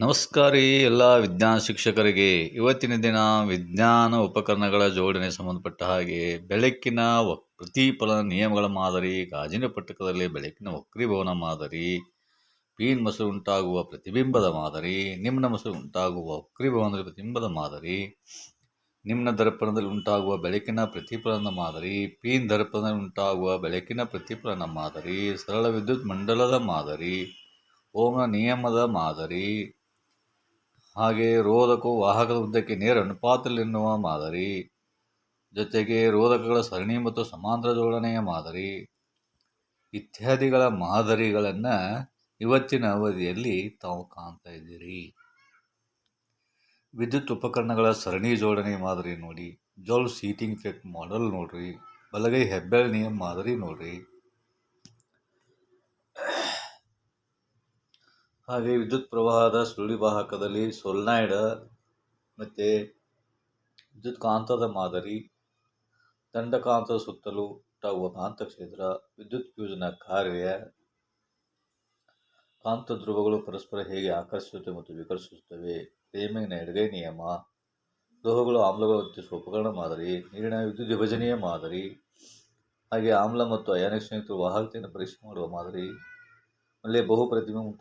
ನಮಸ್ಕಾರ ಎಲ್ಲ ವಿಜ್ಞಾನ ಶಿಕ್ಷಕರಿಗೆ. ಇವತ್ತಿನ ದಿನ ವಿಜ್ಞಾನ ಉಪಕರಣಗಳ ಜೋಡಣೆ ಸಂಬಂಧಪಟ್ಟ ಹಾಗೆ ಬೆಳಕಿನ ಪ್ರತಿಫಲನ ನಿಯಮಗಳ ಮಾದರಿ, ಗಾಜಿನ ಪಟ್ಟಕದಲ್ಲಿ ಬೆಳಕಿನ ವಕ್ರೀಭವನ ಮಾದರಿ, ಪೀನ್ ಮೊಸರು ಉಂಟಾಗುವ ಪ್ರತಿಬಿಂಬದ ಮಾದರಿ, ನಿಮ್ನ ಮಸರು ಉಂಟಾಗುವ ವಕ್ರೀಭವನದ ಪ್ರತಿಬಿಂಬದ ಮಾದರಿ, ನಿಮ್ನ ದರ್ಪಣದಲ್ಲಿ ಉಂಟಾಗುವ ಬೆಳಕಿನ ಪ್ರತಿಫಲನದ ಮಾದರಿ, ಪೀನ್ ದರ್ಪಣದಲ್ಲಿ ಉಂಟಾಗುವ ಬೆಳಕಿನ ಪ್ರತಿಫಲನ ಮಾದರಿ, ಸರಳ ವಿದ್ಯುತ್ ಮಂಡಲದ ಮಾದರಿ, ಓಮ್ನ ನಿಯಮದ ಮಾದರಿ ಹಾಗೆ ರೋಧಕವು ವಾಹಕದ ಉದ್ದಕ್ಕೆ ನೇರ ಅನುಪಾತದಲ್ಲಿನ್ನುವ ಮಾದರಿ. ಜೊತೆಗೆ ರೋಧಕಗಳ ಸರಣಿ ಮತ್ತು ಸಮಾಂತರ ಜೋಡಣೆಯ ಮಾದರಿ. ಇತ್ಯಾದಿಗಳ ಮಾದರಿಗಳನ್ನು ಇವತ್ತಿನ ಅವಧಿಯಲ್ಲಿ ತಾವು ಕಾಣ್ತಾ ಇದ್ದೀರಿ. ವಿದ್ಯುತ್ ಉಪಕರಣಗಳ ಸರಣಿ ಜೋಡಣೆ ಮಾದರಿ ನೋಡಿ, ಜೋಲ್ ಸೀಟಿಂಗ್ ಫೆಕ್ಟ್ ಮಾಡೆಲ್ ನೋಡ್ರಿ, ಬಲಗೈ ಹೆಬ್ಬೆಳ್ ನಿಯಮ ಮಾದರಿ ನೋಡ್ರಿ. ಹಾಗೆ ವಿದ್ಯುತ್ ಪ್ರವಾಹದ ಸುರುಳಿವಾಹಕದಲ್ಲಿ ಸೊಲ್ನಾಯ್ಡ್ ಮತ್ತು ವಿದ್ಯುತ್ ಕಾಂತದ ಮಾದರಿ, ದಂಡಕಾಂತದ ಸುತ್ತಲೂ ಉಂಟಾಗುವ ಕಾಂತಕ್ಷೇತ್ರ, ವಿದ್ಯುತ್ ಫ್ಯೂಸ್ನ ಕಾರ್ಯ, ಕಾಂತ ಧ್ರುವಗಳು ಪರಸ್ಪರ ಹೇಗೆ ಆಕರ್ಷಿಸುತ್ತವೆ ಮತ್ತು ವಿಕರ್ಷಿಸುತ್ತವೆ ಪ್ರೇಮಿನ ಎಡಗೈ ನಿಯಮ ಲೋಹಗಳು ಆಮ್ಲಗಳು ವರ್ತಿಸುವ ಉಪಕರಣ ಮಾದರಿ, ನೀರಿನ ವಿದ್ಯುತ್ ವಿಭಜನೆಯ ಮಾದರಿ, ಹಾಗೆ ಆಮ್ಲ ಮತ್ತು ಅಯಾನಿಕ್ ಸಂಯುಕ್ತ ವಾಹಕತೆಯನ್ನು ಪರೀಕ್ಷೆ ಮಾಡುವ ಮಾದರಿ ಅಲ್ಲಿ ಬಹು ಪ್ರತಿಮೆ ಉಂಟು